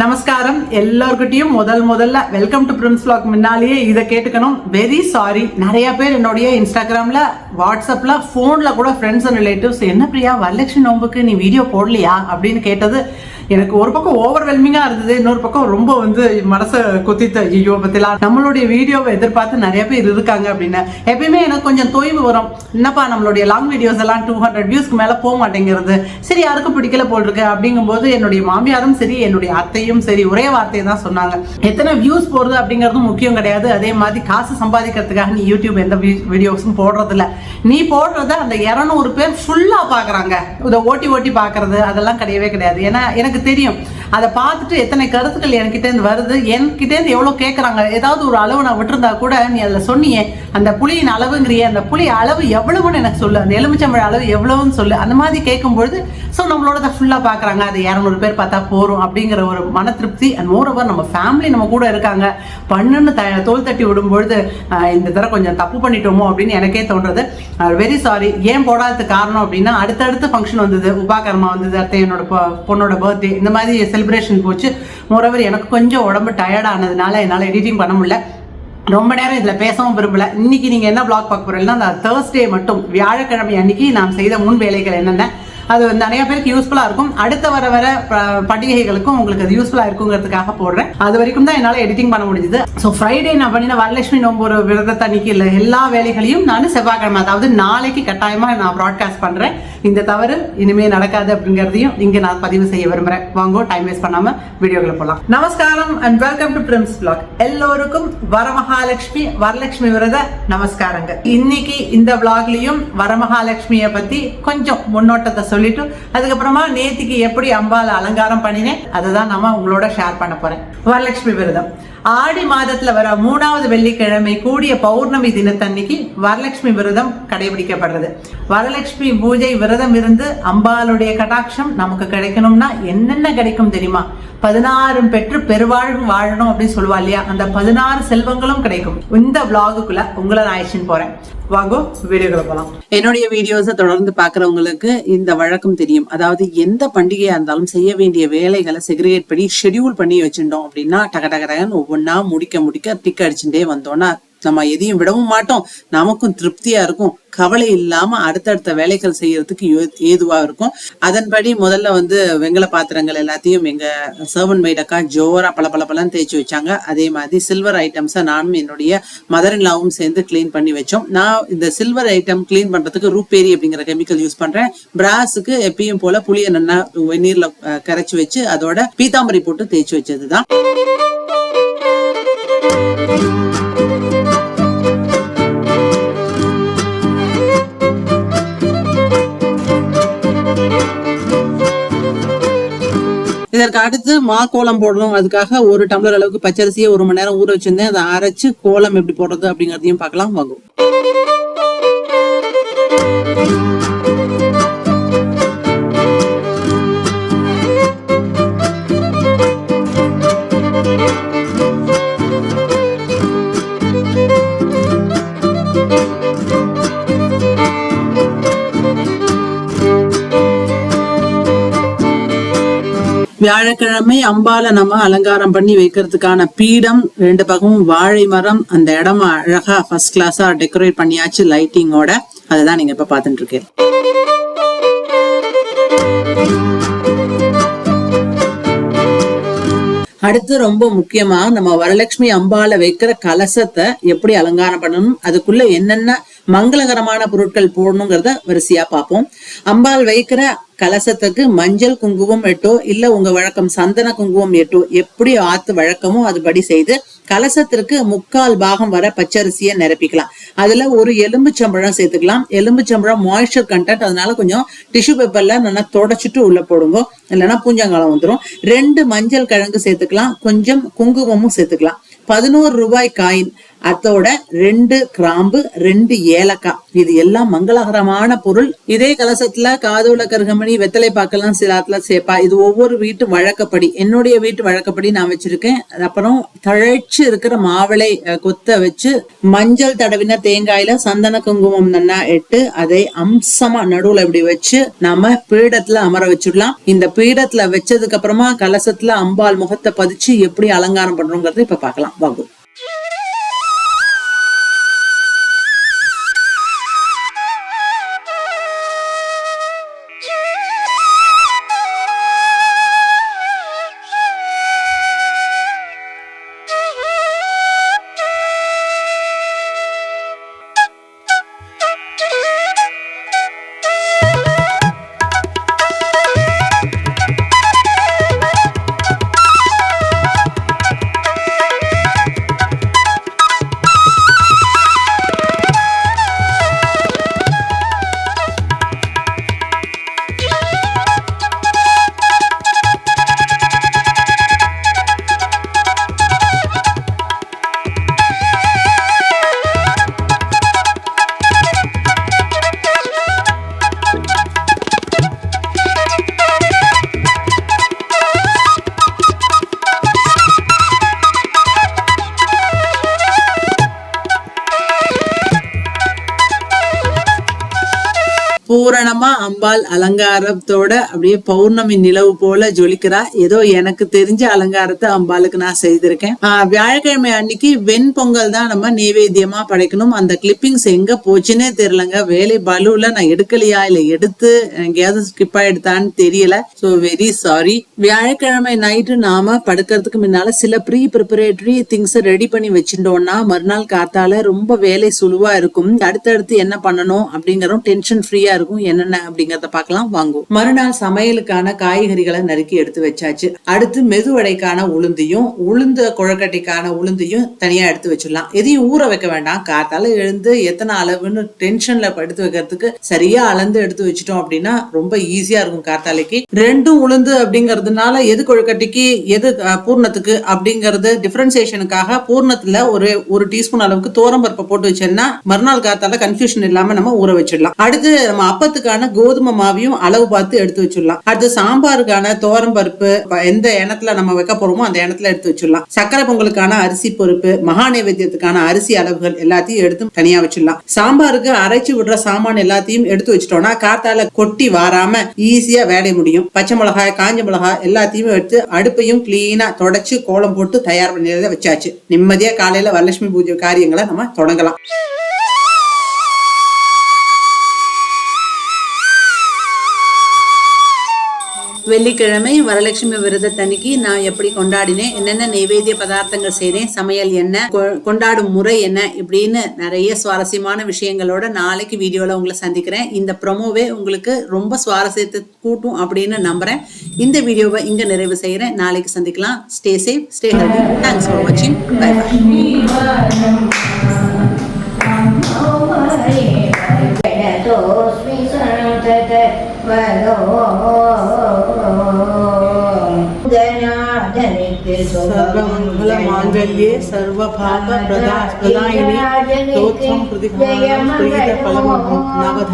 நமஸ்காரம். எல்லார்கிட்டயும் முதல் முதல்ல வெல்கம் டு பிரின்ஸ் vlog. முன்னாலேயே இதை கேட்டுக்கணும். வெரி சாரி நிறைய பேர் என்னுடைய இன்ஸ்டாகிராமில் வாட்ஸ்அப்பில் ஃபோனில் கூட ஃப்ரெண்ட்ஸ் அண்ட் ரிலேட்டிவ்ஸ் என்ன பிரியா? வரலட்சுமி நோம்புக்கு நீ வீடியோ போடலையா? அப்படின்னு கேட்டது எனக்கு ஒரு பக்கம் ஓவர்வெல்மிங்காக இருந்தது இன்னொரு பக்கம் ரொம்ப வந்து மனசை குத்தித்த ஐயோ பற்றிலாம் நம்மளுடைய வீடியோவை எதிர்பார்த்து நிறைய பேர் இருக்காங்க அப்படின்னு. எப்பயுமே எனக்கு கொஞ்சம் தொய்வு வரும். என்னப்பா நம்மளுடைய லாங் வீடியோஸ் எல்லாம் டூ ஹண்ட்ரட் வியூஸ்க்கு மேலே போக மாட்டேங்கிறது? சரி யாருக்கும் பிடிக்கல போல் இருக்கு அப்படிங்கும்போது என்னுடைய மாமியாரும் சரி என்னுடைய அத்தையும் சரி ஒரே வார்த்தையை தான் சொன்னாங்க. எத்தனை வியூஸ் போடுறது அப்படிங்கிறதும் முக்கியம் கிடையாது. அதே மாதிரி காசு சம்பாதிக்கிறதுக்காக நீ யூடியூப் எந்த வீடியோஸும் போடுறதில்ல. நீ போடுறத அந்த இரநூறு பேர் ஃபுல்லாக பார்க்குறாங்க. இதை ஓட்டி ஓட்டி பார்க்குறது அதெல்லாம் கிடையவே கிடையாது. ஏன்னா எனக்கு தெரியும் அதை பார்த்துட்டு எத்தனை கருத்துக்கள் என்கிட்ட இருந்து வருது என்கிட்ட இருந்து எவ்வளவு கேட்கறாங்க ஏதாவது ஒரு அளவு நான் விட்டுருந்தா கூட நீ அதுல சொன்னியே அந்த புளியின் அளவுங்கிறிய அந்த புளி அளவு எவ்வளவுன்னு எனக்கு சொல்லு அந்த எலுமிச்சம்பழ அளவு எவ்வளவுன்னு சொல்லு அந்த மாதிரி கேட்கும்பொழுது ஸோ நம்மளோட ஃபுல்லாக பார்க்குறாங்க அது இரநூறு பேர் பார்த்தா போகிறோம் அப்படிங்கிற ஒரு மன திருப்தி அண்ட் மோர் ஓவர் நம்ம ஃபேமிலி நம்ம கூட இருக்காங்க. பண்ணுன்னு த தோல் தட்டி விடும்பொழுது இந்த தடவை கொஞ்சம் தப்பு பண்ணிட்டோமோ அப்படின்னு எனக்கே தோன்றது. வெரி சாரி ஏன் போடாததுக்கு காரணம் அப்படின்னா அடுத்தடுத்து ஃபங்க்ஷன் வந்தது உபாகர்மா வந்தது அத்தை என்னோட பொண்ணோட பர்த்டே இந்த மாதிரி செலிப்ரேஷன் போச்சு. மோரோவர் எனக்கு கொஞ்சம் உடம்பு டயர்ட் ஆனதுனால என்னால் எடிட்டிங் பண்ண முடியல. ரொம்ப நேரம் இதில் பேசவும் விரும்பல. இன்னைக்கு நீங்கள் என்ன பிளாக் பார்க்க போறீங்கன்னா அந்த தேர்ஸ்டே மட்டும் வியாழக்கிழமை அன்னைக்கு நாம் செய்த முன் வேலைகள் என்னென்ன அது வந்து நிறைய பேருக்கு யூஸ்ஃபுல்லாக இருக்கும். அடுத்த வர வர பண்டிகைகளுக்கும் உங்களுக்கு அது யூஸ்ஃபுல்லாக இருக்குங்கிறதுக்காக போடுறேன். அது வரைக்கும் தான் என்னால் எடிட்டிங் பண்ண முடிஞ்சது. ஸோ ஃப்ரைடே நான் பண்ணின வரலட்சுமி நோம்பு ஒரு இல்லை எல்லா வேலைகளையும் நான் செவ்வாய்க்கிழமை அதாவது நாளைக்கு கட்டாயமாக நான் ப்ராட்காஸ்ட் பண்ணுறேன் இந்த தவறு இனிமே நடக்காது அப்படிங்கிறதையும் இங்க நான் பதிவு செய்ய விரும்புறேன். வாங்கோ டைம் வேஸ்ட் பண்ணாம வீடியோக்குள்ள போலாம். நமஸ்காரம் and welcome to Prim's blog எல்லோருக்கும் வரமகாலட்சுமி வரலட்சுமி விரத நமஸ்காரங்க இன்னைக்கு இந்த vlogலயும் வரமகாலட்சுமியை பத்தி கொஞ்சம் முன்னோட்டத்தை சொல்லிட்டு அதுக்கப்புறமா நேத்திக்கு எப்படி அம்பால அலங்காரம் பண்ணினேன் அதுதான் நாம உங்களோட ஷேர் பண்ண போறேன். வரலட்சுமி விரதம். ஆடி மாதத்துல வர மூணாவது வெள்ளிக்கிழமை கூடிய பௌர்ணமி தினத்தன்னைக்கு வரலட்சுமி விரதம் கடைபிடிக்கப்படுறது. வரலட்சுமி பூஜை விரதம் இருந்து அம்பாளுடைய கடாட்சம் நமக்கு கிடைக்கணும்னா என்னென்ன கிடைக்கும் தெரியுமா? பதினாறும் பெற்று பெருவாழ்வு வாழணும் அப்படின்னு சொல்லுவா இல்லையா? அந்த பதினாறு செல்வங்களும் கிடைக்கும். இந்த விளாகுக்குள்ள உங்களை நான் அழைச்சின்னு போறேன். வாங்க வீடியோக்களை போலாம். என்னுடைய வீடியோஸை தொடர்ந்து பாக்குறவங்களுக்கு இந்த வழக்கம் தெரியும். அதாவது எந்த பண்டிகையா இருந்தாலும் செய்ய வேண்டிய வேலைகளை செக்ரிகேட் பண்ணி ஷெடியூல் பண்ணி வச்சுட்டோம் அப்படின்னா டக டக டகன்னு ஒவ்வொன்றா முடிக்க முடிக்க டிக் அடிச்சுட்டே வந்தோம்னா நம்ம எதையும் விடவும் மாட்டோம். நமக்கும் திருப்தியா இருக்கும். கவலை இல்லாம அடுத்தடுத்த வேலைகள் செய்யறதுக்கு ஏதுவா இருக்கும். அதன்படி முதல்ல வந்து வெங்கல பாத்திரங்கள் எல்லாத்தையும் எங்க சர்வன் மைடக்கா ஜோரா பல பல பலன்னு தேய்ச்சி வச்சாங்க. அதே மாதிரி சில்வர் ஐட்டம்ஸை நானும் என்னுடைய மதர் இன்லாவும் சேர்ந்து கிளீன் பண்ணி வச்சோம். நான் இந்த சில்வர் ஐட்டம் க்ளீன் பண்றதுக்கு ரூபேரி அப்படிங்கிற கெமிக்கல் யூஸ் பண்றேன். பிராஸுக்கு எப்பயும் போல புளிய நல்லா வெந்நீர்ல கரைச்சி வச்சு அதோட பீத்தாம்பரி போட்டு தேய்ச்சி வச்சதுதான். இதற்கு அடுத்து மா கோலம் போடணும். அதுக்காக ஒரு டம்ளர் அளவுக்கு பச்சரிசியை ஒரு மணி நேரம் ஊற வச்சிருந்தேன். அதை அரைச்சு கோலம் எப்படி போடுறது அப்படிங்கறதையும் பார்க்கலாம். வாங்கும் வியாழக்கிழமை அம்பால நம்ம அலங்காரம் பண்ணி வைக்கிறதுக்கான பீடம் ரெண்டு பக்கமும் வாழை மரம் அந்த இடமா அழகா ஃபர்ஸ்ட் கிளாஸா டெக்கரேட் பண்ணியாச்சு லைட்டிங்கோட அதுதான் நீங்க இப்ப பாத்துட்டு இருக்கீங்க அடுத்து ரொம்ப முக்கியமா நம்ம வரலட்சுமி அம்பால வைக்கிற கலசத்தை எப்படி அலங்காரம் பண்ணணும் அதுக்குள்ள என்னென்ன மங்களகரமான பொருட்கள் போடணுங்கிறத வரிசையா பார்ப்போம். அம்பாள் வைக்கிற கலசத்துக்கு மஞ்சள் குங்குமம் எட்டோ இல்ல உங்க வழக்கம் சந்தன குங்குமம் எட்டோ எப்படி ஆத்து வழக்கமோ அதுபடி செய்து கலசத்திற்கு முக்கால் பாகம் வர பச்சரிசியை நிரப்பிக்கலாம். அதுல ஒரு எலும்புச்சம்பழம் சேர்த்துக்கலாம். எலும்புச்சம்பழம் மாய்ஸ்டர் கண்டென்ட் அதனால கொஞ்சம் டிஷ்யூ பேப்பர்ல நல்லா தொடச்சிட்டு உள்ள போடுங்க. இல்லைன்னா பூஞ்சங்காலம் வந்துடும் ரெண்டு மஞ்சள் கிழங்கு சேர்த்துக்கலாம். கொஞ்சம் குங்குமமும் சேர்த்துக்கலாம். பதினோரு ரூபாய் காயின் அதோட ரெண்டு கிராம்பு ரெண்டு ஏலக்காய். இது எல்லாம் மங்களகரமான பொருள். இதே கலசத்துல காதோல கருகமணி வெத்தலை பாக்கெல்லாம் சில சேப்பா. சேர்ப்பா இது ஒவ்வொரு வீட்டு வழக்கப்படி. என்னுடைய வீட்டு வழக்கப்படி நான் வச்சிருக்கேன். அப்புறம் தழைச்சு இருக்கிற மாவிளை கொத்த வச்சு மஞ்சள் தடவின தேங்காயில சந்தன குங்குமம் நன்னா இட்டு அதை அம்சமா நடுவுல இப்படி வச்சு நாம பீடத்துல அமர வச்சிடலாம். இந்த பீடத்துல வச்சதுக்கு அப்புறமா கலசத்துல அம்பாள் முகத்தை பதிச்சு எப்படி அலங்காரம் பண்றோங்கிறத இப்ப பாக்கலாம் வாங்குவோம் பூரணமா அம்பாள் அலங்காரத்தோட அப்படியே பௌர்ணமி நிலவு போல ஜொலிக்கிறா. ஏதோ எனக்கு தெரிஞ்ச அலங்காரத்தை அம்பாளுக்கு நான் செய்திருக்கேன். வியாழக்கிழமை அன்னைக்கு வெண்பொங்கல் தான் நம்ம நைவேத்தியமா படைக்கணும். அந்த கிளிப்பிங்ஸ் எங்க போச்சுன்னே தெரியலங்க. வேலை பலுல நான் எடுக்கலையா இல்ல எடுத்து எங்கேயாவது ஸ்கிப் ஆயிடுதான்னு தெரியல. சோ வெரி சாரி வியாழக்கிழமை நைட்டு நாம படுக்கிறதுக்கு முன்னால சில ப்ரீ ப்ரிப்பரேட்டரி திங்ஸ் ரெடி பண்ணி வச்சுட்டோம்னா மறுநாள் காத்தால ரொம்ப வேலை சுழுவா இருக்கும். அடுத்தடுத்து என்ன பண்ணணும் அப்படிங்கறதும் டென்ஷன் ஃப்ரீயா இருக்கும் என்னென்ன அப்படிங்கறத பார்க்கலாம் வாங்குவோம். மறுநாள் சமையலுக்கான காய்கறிகளை நறுக்கி எடுத்து வச்சாச்சு. அடுத்து மெதுவடைக்கான உளுந்தையும் உளுந்த குழக்கட்டைக்கான உளுந்தையும் தனியா எடுத்து வச்சிடலாம். எதையும் ஊற வைக்க வேண்டாம். காத்தால எழுந்து எத்தனை அளவுன்னு டென்ஷன்ல எடுத்து வைக்கிறதுக்கு சரியா அளந்து எடுத்து வச்சிட்டோம் அப்படின்னா ரொம்ப ஈஸியா இருக்கும் காத்தாலைக்கு. ரெண்டும் உளுந்து அப்படிங்கறதுனால எது கொழுக்கட்டைக்கு எது பூர்ணத்துக்கு அப்படிங்கறது டிஃபரன்சியேஷனுக்காக பூர்ணத்துல ஒரு ஒரு டீஸ்பூன் அளவுக்கு தோரம் பருப்பை போட்டு வச்சோம்னா மறுநாள் காத்தால கன்ஃபியூஷன் இல்லாம நம்ம ஊற வச்சிடலாம். அடுத்து நம்ம அப்பத்துக்கான கோதுமை மாவையும் அளவு பார்த்து எடுத்து வச்சிடலாம். அடுத்து சாம்பாருக்கான தோரம் பருப்பு எந்த இடத்துல நம்ம வைக்க போறோமோ அந்த இடத்துல எடுத்து வச்சிடலாம். சக்கரை பொங்கலுக்கான அரிசி பொறுப்பு மகா நைவேத்தியத்துக்கான அரிசி அளவுகள் எல்லாத்தையும் எடுத்து தனியா வச்சிடலாம். சாம்பாருக்கு அரைச்சு விடுற சாமான் எல்லாத்தையும் எடுத்து வச்சிட்டோம்னா காத்தால கொட்டி வாராம ஈஸியா வேலை முடியும். பச்சை மிளகாய் காஞ்ச மிளகாய் எல்லாத்தையும் எடுத்து அடுப்பையும் கிளீனா தொடச்சு கோலம் போட்டு தயார் பண்ணி வச்சாச்சு. நிம்மதியா காலையில வரலட்சுமி பூஜை காரியங்களை நம்ம தொடங்கலாம். வெள்ளிக்கிழமை வரலட்சுமி விரதத்தன்னைக்கு நான் எப்படி கொண்டாடினேன் என்னென்ன நைவேத்திய பதார்த்தங்கள் செய்தேன் சமையல் என்ன கொ- கொண்டாடும் முறை என்ன இப்படின்னு நிறைய சுவாரஸ்யமான விஷயங்களோட நாளைக்கு வீடியோவில் உங்களை சந்திக்கிறேன். இந்த ப்ரொமோவே உங்களுக்கு ரொம்ப சுவாரஸ்யத்தை கூட்டும் அப்படின்னு நம்புறேன். இந்த வீடியோவை இங்க நிறைவு செய்கிறேன். நாளைக்கு சந்திக்கலாம். Stay safe stay healthy thanks for வாட்சிங் பை பை सर्वमङ्गलमाङ्गल्ये सर्वभागप्रदा प्रदायिनि स्तोत्रं प्रतिभानं प्रीतफलं नवध